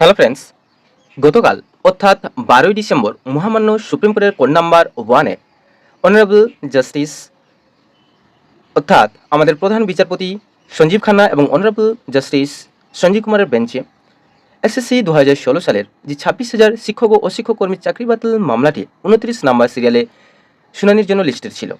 Hello friends গতকাল অর্থাৎ বারোই ডিসেম্বর মহামান্য সুপ্রিম কোর্টের কোর্ট নাম্বার ওয়ানে অনারেবল জাস্টিস অর্থাৎ আমাদের প্রধান বিচারপতি সঞ্জীব খান্না এবং অনারেবল জাস্টিস সঞ্জীব কুমারের বেঞ্চে এসএসসি দু হাজার ষোলো সালের যে ছাব্বিশ হাজার শিক্ষক ও অশিক্ষক কর্মীর চাকরি বাতিল মামলাটি উনত্রিশ নাম্বার সিরিয়ালে শুনানির জন্য লিস্টেড ছিল।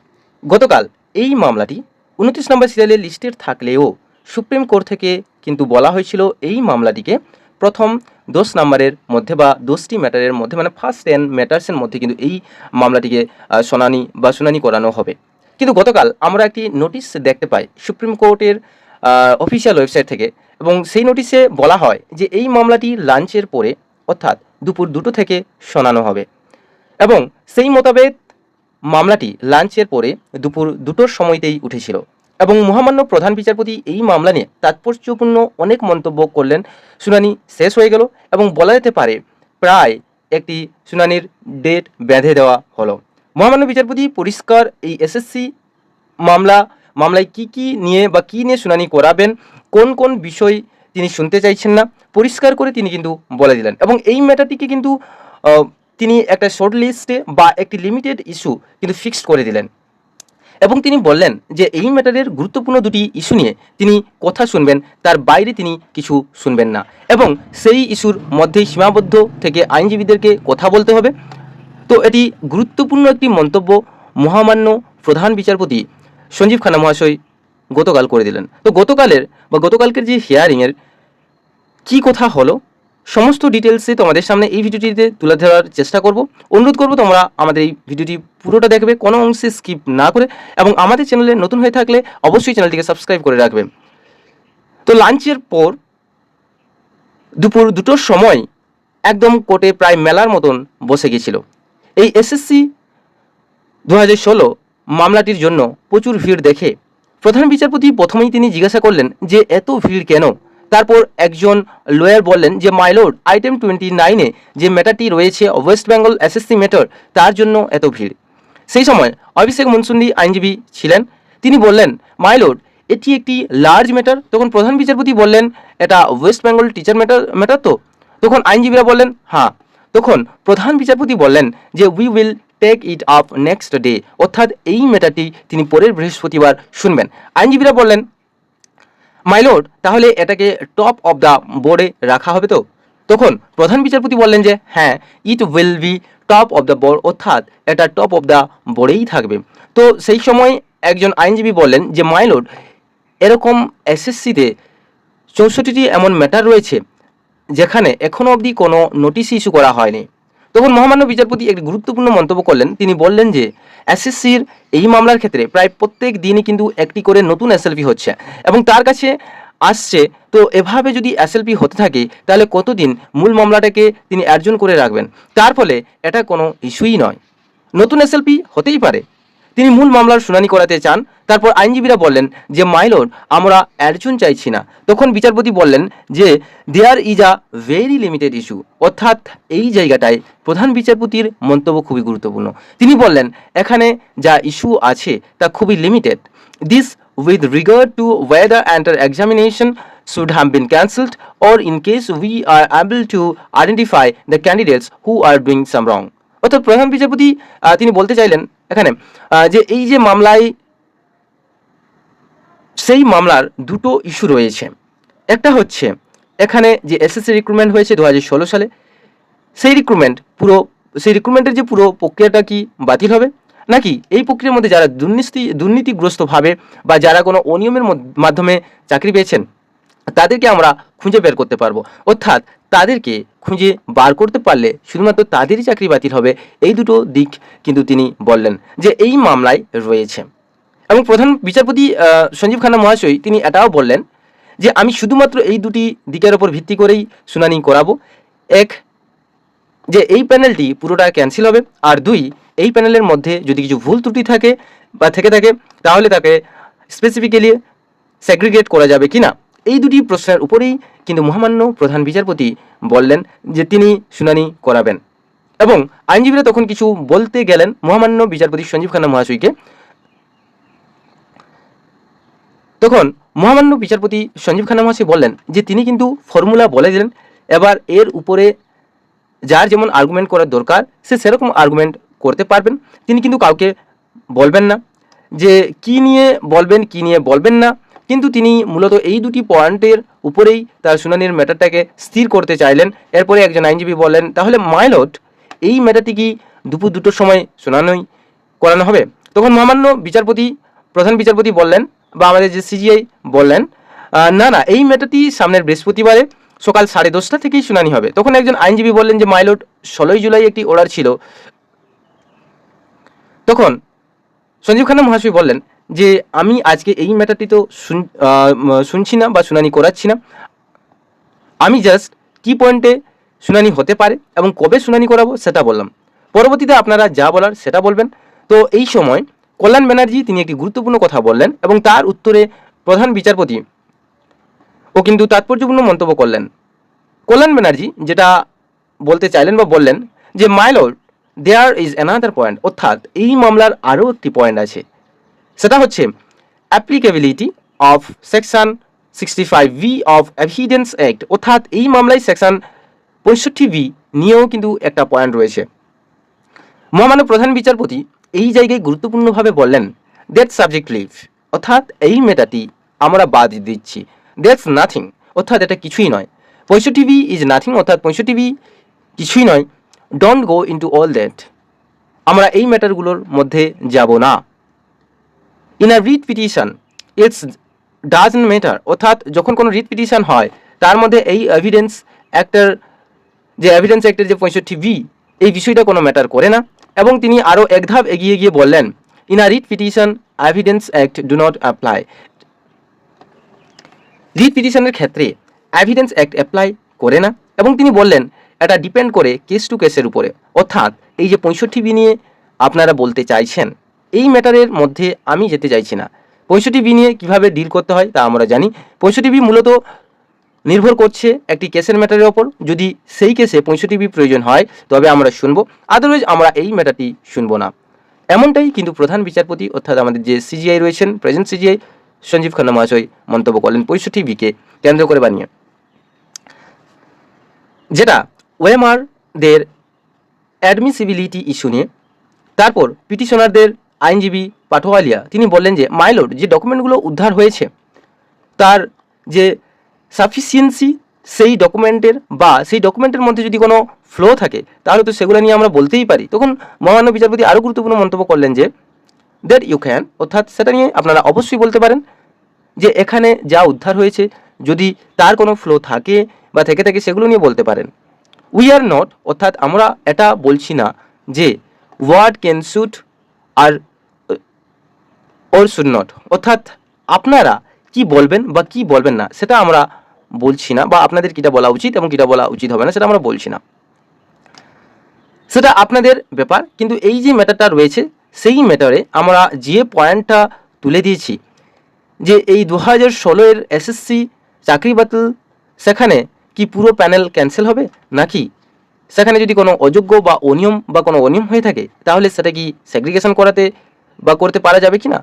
গতকাল এই মামলাটি উনত্রিশ নম্বর সিরিয়ালে লিস্টেড থাকলেও সুপ্রিম কোর্ট থেকে কিন্তু বলা হয়েছিল এই মামলাটিকে প্রথম দশ নাম্বারের মধ্যে বা দশটি ম্যাটারের মধ্যে মানে ফার্স্ট টেন ম্যাটার্সের মধ্যে কিন্তু এই মামলাটিকে শুনানি বা শুনানি করানো হবে। কিন্তু গতকাল আমরা একটি নোটিশ দেখতে পাই সুপ্রিম কোর্টের অফিসিয়াল ওয়েবসাইট থেকে এবং সেই নোটিশে বলা হয় যে এই মামলাটি লাঞ্চের পরে, অর্থাৎ দুপুর দুটো থেকে শোনানো হবে। এবং সেই মোতাবেক মামলাটি লাঞ্চের পরে দুপুর দুটোর সময়তেই উঠেছিল। এবং মহামান্য প্রধান বিচারপতি এই মামলা নিয়ে তাৎপর্যপূর্ণ অনেক মন্তব্য করলেন। শুনানি শেষ হয়ে গেল এবং বলা যেতে পারে প্রায় একটি শুনানির ডেট বেঁধে দেওয়া হলো। মহামান্য বিচারপতি পরিষ্কার এই এসএসসি মামলা, মামলায় কি কি নিয়ে বা কি নিয়ে শুনানি করাবেন, কোন কোন বিষয় তিনি শুনতে চাইছেন না, পরিষ্কার করে তিনি কিন্তু বলে দিলেন এবং এই ম্যাটারটিকে কিন্তু তিনি একটা শর্ট লিস্টে বা একটি লিমিটেড ইস্যু কিন্তু ফিক্সড করে দিলেন। এবং তিনি বললেন যে এই ম্যাটারের গুরুত্বপূর্ণ দুটি ইস্যু নিয়ে তিনি কথা শুনবেন, তার বাইরে তিনি কিছু শুনবেন না। এবং সেই ইস্যুর মধ্যেই সীমাবদ্ধ থেকে আইনজীবীদেরকে কথা বলতে হবে। তো এটি গুরুত্বপূর্ণ একটি মন্তব্য মহামান্য প্রধান বিচারপতি সঞ্জীব খানা মহাশয় গতকাল করে দিলেন। তো গতকালের বা গতকালকের যে হিয়ারিংয়ের কি কথা হলো? সমস্ত ডিটেলসে তোমাদের সামনে এই ভিডিওটিতে তুলে ধরার চেষ্টা করব। অনুরোধ করব তোমরা আমাদের এই ভিডিওটি পুরোটা দেখবে, কোনো অংশে স্কিপ না করে এবং আমাদের চ্যানেলে নতুন হয়ে থাকলে অবশ্যই চ্যানেলটিকে সাবস্ক্রাইব করে রাখবে। তো লাঞ্চের পর দুপুর দুটোর সময় একদম কোর্টে প্রায় মেলার মতন বসে গেছিল এই এসএসসি দু হাজার ষোলো মামলাটির জন্য প্রচুর ভিড় দেখে প্রধান বিচারপতি প্রথমেই তিনি জিজ্ঞাসা করলেন যে, এত ভিড় কেন? তারপর একজন লয়ার বললেন যে মাইলোড আইটেম টোয়েন্টি নাইনে যে ম্যাটারটি রয়েছে ওয়েস্ট বেঙ্গল এসএসসি ম্যাটার তার জন্য এত ভিড়। সেই সময় অভিষেক মনসুন্দি আইনজীবী ছিলেন। তিনি বললেন মাইলোড এটি একটি লার্জ ম্যাটার তখন প্রধান বিচারপতি বললেন, এটা West Bengal teacher matter matter তো? তখন আইনজীবীরা বললেন হ্যাঁ। তখন প্রধান বিচারপতি বললেন যে we will take it up next day অর্থাৎ এই ম্যাটারটি তিনি পরের বৃহস্পতিবার শুনবেন। আইনজীবীরা বললেন মাইলোড তাহলে এটাকে টপ অফ দ্য বোর্ডে রাখা হবে তো? তখন প্রধান বিচারপতি বললেন যে হ্যাঁ it will be top of the board অর্থাৎ এটা টপ অফ দ্য বোর্ডেই থাকবে। তো সেই সময় একজন আইনজীবী বললেন যে মাইলোড এরকম এসএসসিতে চৌষট্টিটি এমন ম্যাটার রয়েছে, যেখানে এখনও অবধি কোনো নোটিশ ইস্যু করা হয়নি। তখন মহামান্য বিচারপতি একটি গুরুত্বপূর্ণ মন্তব্য করলেন। তিনি বললেন যে, এসএসসির এই মামলার ক্ষেত্রে প্রায় প্রত্যেক দিনই কিন্তু একটি করে নতুন এসএলপি হচ্ছে এবং তার কাছে আসছে, তো এভাবে যদি এসএলপি হতে থাকে, তাহলে কতদিন মূল মামলাটাকে তিনি অর্জন করে রাখবেন? তার ফলে এটা কোনো ইস্যুই নয়। নতুন এসএলপি হতেই পারে। তিনি মূল মামলার শুনানি করাতে চান। তারপর আইনজীবীরা বললেন যে মাইলোড আমরা অ্যাডজন চাইছি না। তখন বিচারপতি বললেন যে, there is a very limited issue. অর্থাৎ এই জায়গাটায় প্রধান বিচারপতির মন্তব্য খুবই গুরুত্বপূর্ণ। তিনি বললেন, এখানে যা ইস্যু আছে তা খুবই limited. This with regard to whether enter examination should have been cancelled or in case we are able to identify the candidates who are doing some wrong. অর্থাৎ প্রধান বিচারপতি তিনি বলতে চাইলেন এখানে যে এই যে মামলায়, সেই মামলার দুটো ইস্যু রয়েছে। একটা হচ্ছে এখানে যে এসএসসি রিক্রুটমেন্ট হয়েছে দু হাজার ষোলো সালে, সেই রিক্রুটমেন্ট পুরো, সেই রিক্রুটমেন্টের যে পুরো প্রক্রিয়াটা কি বাতিল হবে? নাকি এই প্রক্রিয়ার মধ্যে যারা দুর্নীতি দুর্নীতিগ্রস্তভাবে বা যারা কোনো অনিয়মের মধ্য- মাধ্যমে চাকরি পেয়েছেন তাদেরকে আমরা খুঁজে বের করতে পারব। অর্থাৎ তাদেরকে খুঁজে বার করতে পারলে শুধুমাত্র তাদেরই চাকরি বাতিল হবে, এই দুটো দিক কিন্তু তিনি বললেন যে এই মামলায় রয়েছে। এবং প্রধান বিচারপতি সঞ্জীব খান্না মহাশয় তিনি এটাও বললেন যে আমি শুধুমাত্র এই দুটি দিকের ওপর ভিত্তি করেই শুনানি করাবো। এক, যে এই প্যানেলটি পুরোটা ক্যান্সেল হবে। আর দুই, এই প্যানেলের মধ্যে যদি কিছু ভুল ত্রুটি থাকে বা থেকে থাকে, তাহলে তাকে স্পেসিফিক্যালি সেগ্রিগেট করা যাবে কিনা। এই দুটি প্রশ্নের উপরেই কিন্তু মহামান্য প্রধান বিচারপতি বললেন যে তিনি শুনানি করাবেন। এবং আইনজীবীরা তখন কিছু বলতে গেলেন মহামান্য বিচারপতি সঞ্জীব খান্না মহাশয়কে। তখন মহামান্য বিচারপতি সঞ্জীব খান্না মহাশয় বললেন যে তিনি কিন্তু ফর্মুলা বলে দিলেন, এবার এর উপরে যার যেমন আর্গুমেন্ট করার দরকার, সে সেরকম আর্গুমেন্ট করতে পারবেন। তিনি কিন্তু কাউকে বলবেন না যে কি নিয়ে বলবেন, কি নিয়ে বলবেন না। কিন্তু তিনি মূলত এই দুটি পয়েন্টের উপরেই তার শুনানির ম্যাটারটাকে স্থির করতে চাইলেন। এরপরে একজন আইনজীবী বললেন, তাহলে মাইলট, এই ম্যাটারটি কি দুপুর দুটোর সময় শোনানোই করানো হবে? তখন মহামান্য বিচারপতি, প্রধান বিচারপতি বললেন, বা আমাদের যে সিজিআই বললেন না না, এই ম্যাটারটি সামনের বৃহস্পতিবারে সকাল সাড়ে দশটা থেকেই শুনানি হবে। তখন একজন আইনজীবী বললেন যে, মাইলট ষোলোই জুলাই একটি অর্ডার ছিল। তখন সঞ্জীব খান্না মহাশয় বললেন যে আমি আজকে এই ম্যাটারটি তো শুন- শুনছি না বা শুনানি করাচ্ছি না। আমি জাস্ট কি পয়েন্টে শুনানি হতে পারে এবং কবে শুনানি করাবো সেটা বললাম। পরবর্তীতে আপনারা যা বলার সেটা বলবেন। তো এই সময় কল্যাণ ব্যানার্জি তিনি একটি গুরুত্বপূর্ণ কথা বললেন এবং তার উত্তরে প্রধান বিচারপতি ও কিন্তু তাৎপর্যপূর্ণ মন্তব্য করলেন। কল্যাণ ব্যানার্জি যেটা বলতে চাইলেন বা বললেন যে my lord there is another point অর্থাৎ এই মামলার আরও একটি পয়েন্ট আছে। সেটা হচ্ছে applicability of section sixty five V of evidence act অর্থাৎ এই মামলায় সেকশন পঁয়ষট্টি ভি নিয়েও কিন্তু একটা পয়েন্ট রয়েছে। মহামান্য প্রধান বিচারপতি এই জায়গায় গুরুত্বপূর্ণভাবে বললেন দ্যাট সাবজেক্ট লিভ অর্থাৎ এই মেটাটি আমরা বাদ দিচ্ছি। দ্যাটস নাথিং অর্থাৎ এটা কিছুই নয়। পঁয়ষট্টি বি ইজ নাথিং অর্থাৎ পঁয়ষট্টি বি কিছুই নয়। Don't go into all that আমরা এই ম্যাটারগুলোর মধ্যে যাব না। In a writ petition it's doesn't matter অর্থাৎ যখন কোনো রিট পিটিশন হয়, তার মধ্যে এই এভিডেন্স অ্যাক্টের যে এভিডেন্স অ্যাক্টের যে পঁয়ষট্টি বি এই বিষয়টা কোনো ম্যাটার করে না। এবং তিনি আরও এক ধাপ এগিয়ে গিয়ে বললেন in a writ petition evidence act do not apply writ পিটিশনের ক্ষেত্রে এভিডেন্স অ্যাক্ট অ্যাপ্লাই করে না। এবং তিনি বললেন, এটা ডিপেন্ড করে কেস টু কেসের উপরে। অর্থাৎ এই যে পঁয়ষট্টি বি নিয়ে আপনারা বলতে চাইছেন এই ম্যাটারের মধ্যে আমি যেতে চাইছি না। পঁয়ষট্টি বি নিয়ে কীভাবে ডিল করতে হয় তা আমরা জানি। পঁয়ষট্টি বি মূলত নির্ভর করছে একটি কেসের ম্যাটারের ওপর। যদি সেই কেসে পঁয়ষট্টি বি প্রয়োজন হয়, তবে আমরা শুনব। আদারওয়াইজ আমরা এই ম্যাটারটি শুনব না। এমনটাই কিন্তু প্রধান বিচারপতি, অর্থাৎ আমাদের যে সিজিআই রয়েছেন প্রেজেন্ট সিজিআই সঞ্জীব খান্না মহাশয় মন্তব্য করলেন পঁয়ষট্টি বিকে কেন্দ্র করে বানিয়ে। যেটা ওয়েমারদের অ্যাডমিসিবিলিটি ইস্যু নিয়ে, তারপর পিটিশনারদের আইনজীবী পাটোয়ালিয়া তিনি বললেন যে মাইলোড যে ডকুমেন্টগুলো উদ্ধার হয়েছে, তার যে সাফিসিয়েন্সি, সেই ডকুমেন্টের বা সেই ডকুমেন্টের মধ্যে যদি কোনো ফ্লো থাকে, তাহলে তো সেগুলো নিয়ে আমরা বলতেই পারি। তখন মহামান্য বিচারপতি আরও গুরুত্বপূর্ণ মন্তব্য করলেন যে, দ্যাট ইউ ক্যান। অর্থাৎ সেটা নিয়ে আপনারা অবশ্যই বলতে পারেন যে, এখানে যা উদ্ধার হয়েছে, যদি তার কোনো ফ্লো থাকে বা থেকে থাকে, সেগুলো নিয়ে বলতে পারেন। উই আর নট, অর্থাৎ আমরা এটা বলছি না যে ওয়ার্ড ক্যান শুট আর ওর নট অর্থাৎ আপনারা কি বলবেন বা কি বলবেন না, সেটা আমরা বলছি না বা আপনাদের কিটা বলা উচিত এবং কিটা বলা উচিত হবে না, সেটা আমরা বলছি না। সেটা আপনাদের ব্যাপার, কিন্তু এই যে ম্যাটারটা রয়েছে, সেই ম্যাটারে আমরা যে পয়েন্টটা তুলে দিয়েছি, যে এই দু হাজার ষোলোর এসএসসি চাকরি বাতিল, সেখানে কি পুরো প্যানেল ক্যান্সেল হবে? নাকি সেখানে যদি কোনো অযোগ্য বা অনিয়ম বা কোনো অনিয়ম হয়ে থাকে, তাহলে সেটা কি সেগ্রিগেশন করাতে বা করতে পারা যাবে কি না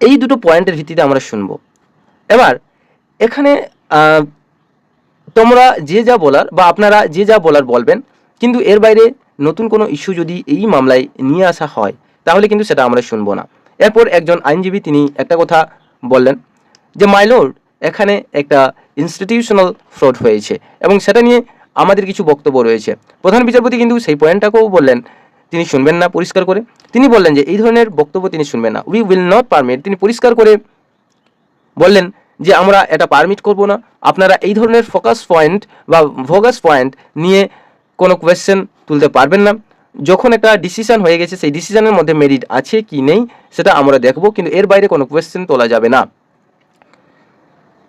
এই দুটো পয়েন্টের ভিত্তিতে আমরা শুনব। এবার, এখানে তোমরা যে যা বলার বা আপনারা যে যা বলার বলবেন, কিন্তু এর বাইরে নতুন কোনো ইস্যু যদি এই মামলায় নিয়ে আসা হয়, তাহলে কিন্তু সেটা আমরা শুনব না। এরপর একজন আইনজীবী তিনি একটা কথা বললেন যে মাইলোড এখানে একটা ইনস্টিটিউশনাল ফ্রড হয়েছে এবং সেটা নিয়ে আমাদের কিছু বক্তব্য রয়েছে। প্রধান বিচারপতি কিন্তু সেই পয়েন্টটাকেও বললেন তিনি শুনবেন না পরিষ্কার করে। তিনি বললেন যে, এই ধরনের বক্তব্য তিনি শুনবেন না। উই উইল নট পারমিট তিনি পরিষ্কার করে বললেন যে, আমরা এটা পারমিট করব না। আপনারা এই ধরনের ফোকাস পয়েন্ট বা ভোগাস পয়েন্ট নিয়ে কোনো কোয়েশ্চেন তুলতে পারবেন না। যখন একটা ডিসিশন হয়ে গেছে, সেই ডিসিশনের মধ্যে মেরিট আছে কি নেই, সেটা আমরা দেখব, কিন্তু এর বাইরে কোনো কোয়েশ্চেন তোলা যাবে না।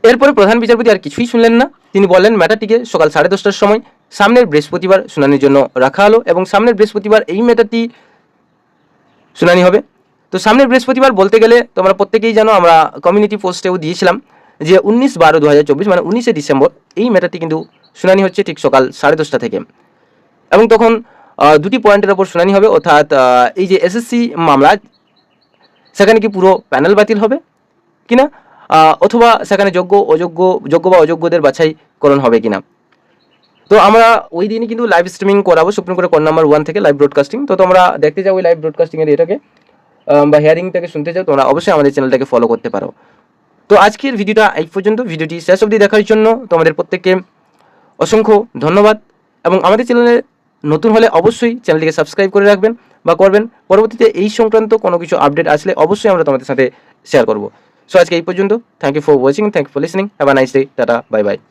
এরপরে প্রধান বিচারপতি আর কিছুই শুনলেন না। তিনি বললেন ম্যাটারটিকে সকাল সাড়ে দশটার সময় সামনের বৃহস্পতিবার শুনানির জন্য রাখা হলো এবং সামনের বৃহস্পতিবার এই ম্যাটারটি শুনানি হবে। তো সামনের বৃহস্পতিবার বলতে গেলে তোমরা প্রত্যেকেই জানো, আমরা কমিউনিটি পোস্টেও দিয়েছিলাম যে উনিশ বারো দু মানে উনিশে ডিসেম্বর এই ম্যাটারটি কিন্তু শুনানি হচ্ছে ঠিক সকাল সাড়ে দশটা থেকে। এবং তখন দুটি পয়েন্টের ওপর শুনানি হবে, অর্থাৎ এই যে এসএসসি মামলা, সেখানে কি পুরো প্যানেল বাতিল হবে কিনা? অথবা সেখানে যোগ্য, অযোগ্য, যোগ্য বা অযোগ্যদের বাছাইকরণ হবে কিনা? তো আমরা ওই দিনই কিন্তু লাইভ স্ট্রিমিং করাবো সুপ্রিম কোর্টের কোড নাম্বার ওয়ান থেকে লাইভ ব্রডকাস্টিং তো তোমরা দেখতে চাও ওই লাইভ ব্রডকাস্টিংয়ের এটাকে বা হিয়ারিংটাকে শুনতে চাও তোমরা অবশ্যই আমাদের চ্যানেলটাকে ফলো করতে পারো। তো আজকের ভিডিওটা এই পর্যন্ত, ভিডিওটি শেষ অবধি দেখার জন্য তোমাদের প্রত্যেককে অসংখ্য ধন্যবাদ এবং আমাদের চ্যানেলে নতুন হলে অবশ্যই চ্যানেলটিকে সাবস্ক্রাইব করে রাখবেন বা করবেন। পরবর্তীতে এই সংক্রান্ত কোনো কিছু আপডেট আসলে অবশ্যই আমরা তোমাদের সাথে শেয়ার করব। সো আজকে এই পর্যন্ত thank you for watching thank you for listening have a nice day tata bye bye